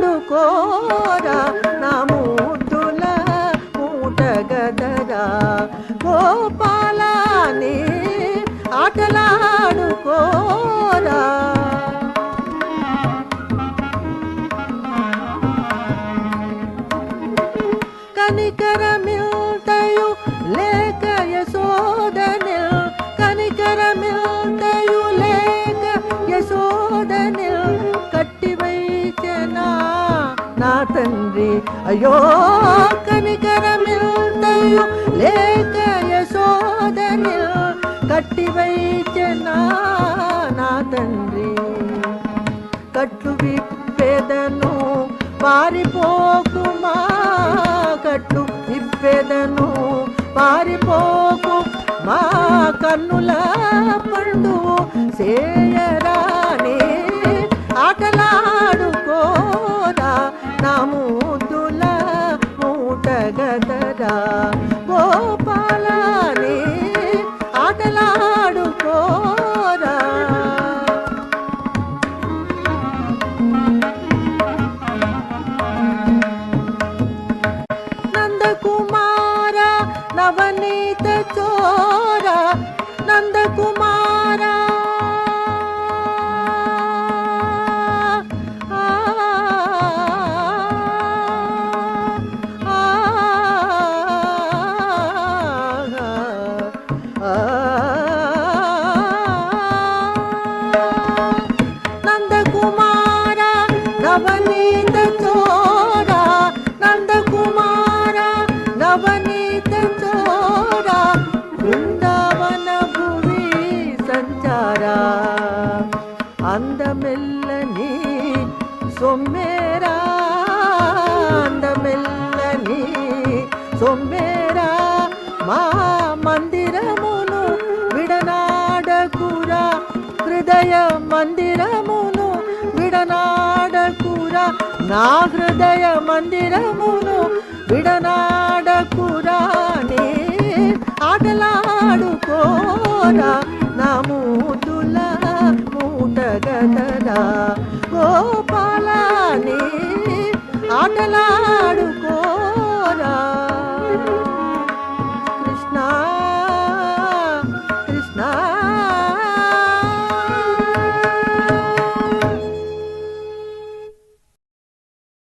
ఆటలాడుకోరా నా మూతుల మూటగదరా గోపాలని ఆటలాడుకోరా. కనికరమిల్తయు లేక తండ్రి. అయ్యో కనికరమిల్తయు లేక యశోదనిల్ కట్టివైచనా నా తండ్రి. కట్లు విప్పెదను పారిపోకుమా? కట్లు విప్పెదను పారిపోకు మా కన్నుల పండు సే ముద్దుల మూట గదరా ఆటలాడుకోరా. నందకుమార నవనీత చోరా. నందకుమార ఆ, నందకుమార నవనీత చోర నందకుమార నవనీత చోర బృందావన భువి సంచార అందమెల్లని సొమ్మేరా అందమెల్లని సొమ్మేరా మా మందిరమును హృదయ మందిరమును విడనాడకురా. నా హృదయ మందిరమును విడనాడకురా. నే ఆటలాడుకోరా. నా మూతుల మూటగదరా. గోపాలనే ఆటలా